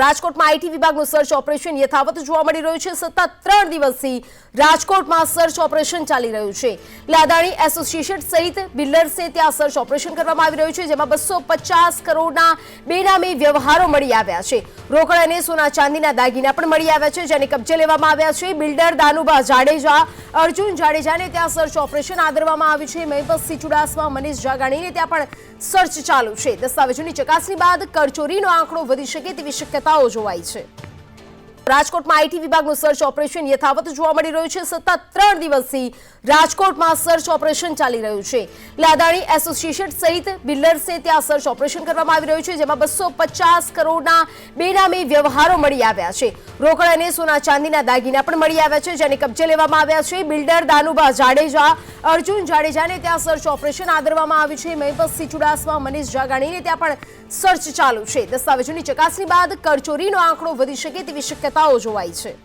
રાજકોટમાં આઈટી વિભાગનું search operation યથાવત જોવા મળી રહ્યું છે. સતત ત્રણ દિવસથી રાજકોટમાં સર્ચ ઓપરેશન ચાલી રહ્યું છે. લાદાણી એસોસિએશન સહિત બિલ્ડર્સે ત્યાં સર્ચ ઓપરેશન કરવામાં આવી રહ્યું છે, જેમાં બસો પચાસ કરોડના બેનામી વ્યવહારો મળી આવ્યા છે. રોકડ અને સોના ચાંદીના દાગીના પણ મળી આવ્યા છે, જેને કબજે લેવામાં આવ્યા છે. બિલ્ડર દાનુભા જાડેજા, અર્જુન જાડેજાને ત્યાં સર્ચ ઓપરેશન આદરવામાં આવ્યું છે. મહેબતસિંહ ચુડાસમા મનીષ જાગાણીને ત્યાં પણ સર્ચ ચાલુ છે. દસ્તાવેજોની ચકાસણી બાદ કરચોરીનો આંકડો વધી શકે તેવી શક્યતાઓ જોવાઈ છે. રાજકોટમાં આઈટી વિભાગનું સર્ચ ઓપરેશન યથાવત જોવા મળી રહ્યું છે. સતત ત્રણ દિવસથી રાજકોટમાં સર્ચ ઓપરેશન ચાલી રહ્યું છે. લાદાણી એસોસિએશન સહિત બિલ્ડર્સે ત્યાં સર્ચ ઓપરેશન કરવામાં આવી રહ્યું છે, જેમાં બસો પચાસ કરોડના બેનામી વ્યવહારો મળી આવ્યા છે. રોકડ અને સોના ચાંદીના દાગીના પણ મળી આવ્યા છે, જેને કબજે લેવામાં આવ્યા છે. બિલ્ડર દાનુભા જાડેજા, અર્જુન જાડેજાને ત્યાં સર્ચ ઓપરેશન આદરવામાં આવ્યું છે. મહેબતસિંહ ચુડાસમા મનીષ જાગાણીને ત્યાં પણ સર્ચ ચાલુ છે. દસ્તાવેજોની ચકાસણી બાદ કરચોરીનો આંકડો વધી શકે તેવી શક્યતાઓ જોવાઈ છે.